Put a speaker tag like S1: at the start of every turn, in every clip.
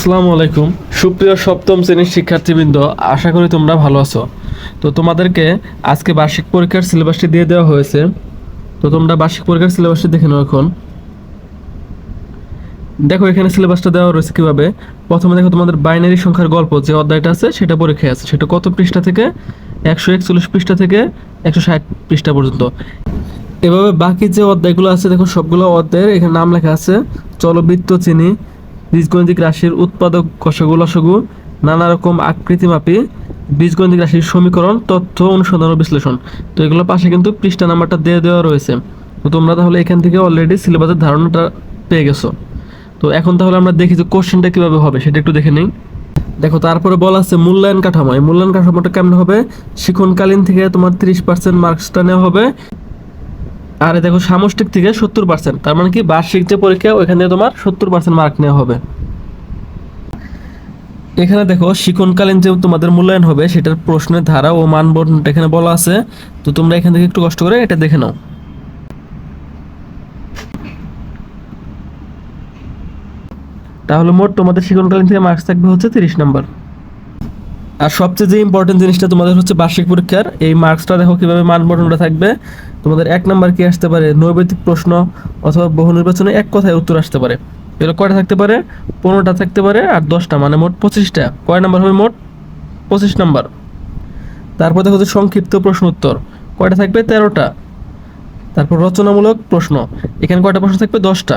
S1: আসসালামু আলাইকুম। সুপ্রিয় সপ্তম শ্রেণির শিক্ষার্থীবৃন্দ, আশা করি তোমরা ভালো আছো। তো তোমাদেরকে আজকে বার্ষিক পরীক্ষার সিলেবাসটি দিয়ে দেওয়া হয়েছে। তো তোমরা বার্ষিক পরীক্ষার সিলেবাসটি দেখে নাও এখন। দেখো, এখানে সিলেবাসটা দেওয়া রয়েছে কীভাবে। প্রথমে দেখো, তোমাদের বাইনারি সংখ্যার গল্প যে অধ্যায়টা আছে, সেটা পরীক্ষায় আছে। সেটা কত পৃষ্ঠা থেকে? একশো একচল্লিশ পৃষ্ঠা থেকে একশো ষাট পৃষ্ঠা পর্যন্ত। এভাবে বাকি যে অধ্যায়গুলো আছে, দেখো, সবগুলো অধ্যায়ের এখানে নাম লেখা আছে, চলবৃত্ত চিনি। বীজগণিতিক রাশির উৎপাদক কষাগু লসগু নানা রকম আকৃতি মাপি বীজগণিতিক রাশির সমীকরণ, তথ্য অনুসন্ধান ও বিশ্লেষণ। তো এগুলো পাশে কিন্তু পৃষ্ঠা নাম্বারটা দিয়ে দেওয়া রয়েছে। তো তোমরা তাহলে এখান থেকে অলরেডি সিলেবাসের ধারণাটা পেয়ে গেছো। তো এখন তাহলে আমরা দেখি যে কোশ্চেনটা কীভাবে হবে, সেটা একটু দেখে নিই। দেখো, তারপরে বলা আছে মূল্যায়ন কাঠামো। এই মূল্যায়ন কাঠামোটা কেমন হবে? শিক্ষণকালীন থেকে তোমার তিরিশ পার্সেন্ট মার্কসটা নেওয়া হবে। আর দেখো সামষ্টিক থেকে সত্তর পার্সেন্ট তার মানে কি বার্ষিক যে পরীক্ষা, ওইখান তোমার সত্তর পার্সেন্ট মার্ক নেওয়া হবে। এখানে দেখো, শিক্ষণকালীন যে তোমাদের মূল্যায়ন হবে, সেটার প্রশ্নের ধারা ও মানবন্ধনটা এখানে বলা আছে। তো তোমরা এখান থেকে একটু কষ্ট করে এটা দেখে নাও। তাহলে মোট তোমাদের শিক্ষণকালীন থেকে মার্কস থাকবে হচ্ছে তিরিশ নাম্বার আর সবচেয়ে যে ইম্পর্টেন্ট জিনিসটা তোমাদের হচ্ছে বার্ষিক পরীক্ষার, এই মার্কসটা দেখো কীভাবে মানবন্ধনটা থাকবে। তোমাদের এক নাম্বার কি আসতে পারে? নৈবেদিক প্রশ্ন অথবা বহু নির্বাচনে এক কথায় উত্তর আসতে পারে। এগুলো কয়টা থাকতে পারে? পনেরোটা থাকতে পারে আর দশটা মানে মোট পঁচিশটা। কয় নাম্বার হবে মোট? পঁচিশ নাম্বার তারপর দেখো সংক্ষিপ্ত প্রশ্ন উত্তর। কয়টা থাকবে? তেরোটা। তারপর রচনামূলক প্রশ্ন। এখানে কয়টা প্রশ্ন থাকবে? দশটা।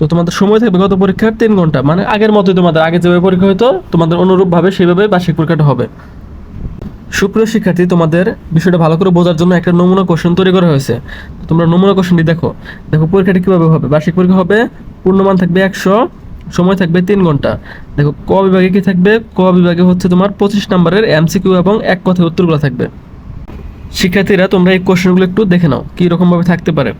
S1: তো তোমাদের সময় থাকবে গত পরীক্ষার তিন ঘণ্টা। মানে আগের মতোই তোমাদের, আগে যেভাবে পরীক্ষা হতো তোমাদের অনুরূপভাবে সেইভাবে বার্ষিক পরীক্ষাটা হবে। সুপ্রিয় শিক্ষার্থী, তোমাদের বিষয়টা ভালো করে বোঝার জন্য একটা নমুনা কোশ্চেন তৈরি করা হয়েছে। তোমরা নমুনা কোশ্চেনটি দেখো। দেখো, পরীক্ষাটি কীভাবে হবে? বার্ষিক পরীক্ষা হবে, পূর্ণমান থাকবে একশো, সময় থাকবে তিন ঘণ্টা। দেখো, ক বিভাগে কি থাকবে? ক বিভাগে হচ্ছে তোমার পঁচিশ নম্বরের এমসিকিউ এবং এক কথায় উত্তরগুলো থাকবে। শিক্ষার্থীরা, তোমরা এই কোশ্চেনগুলো একটু দেখে নাও, কী রকমভাবে থাকতে পারে।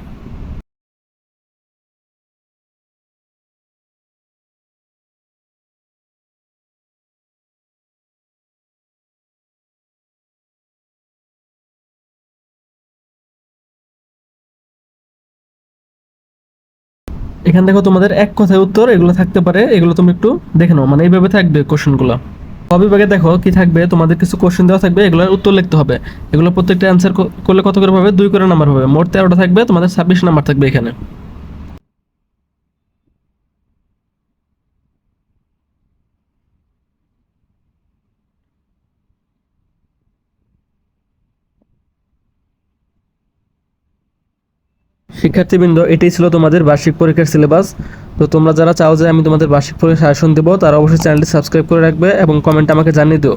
S1: এখান থেকে তোমাদের এক কথায় উত্তর, এগুলো থাকতে পারে, এগুলো তুমি একটু দেখে নাও। মানে এইভাবে থাকবে কোশ্চেনগুলো। অবিভাগে দেখো কি থাকবে, তোমাদের কিছু কোশ্চেন দেওয়া থাকবে, এগুলোর উত্তর লিখতে হবে। এগুলো প্রত্যেকটা অ্যান্সার করলে কত করে পাবে দুই করে নাম্বার হবে। মোট তেরোটা থাকবে, তোমাদের ছাব্বিশ নাম্বার থাকবে এখানে। শিক্ষার্থীবৃন্দ, এটাই ছিল তোমাদের বার্ষিক পরীক্ষার সিলেবাস। তো তোমরা যারা চাও যে আমি তোমাদের বার্ষিক পরীক্ষার সাজেশন দেবো, তারা অবশ্যই চ্যানেলটি সাবস্ক্রাইব করে রাখবে এবং কমেন্ট আমাকে জানিয়ে দিও।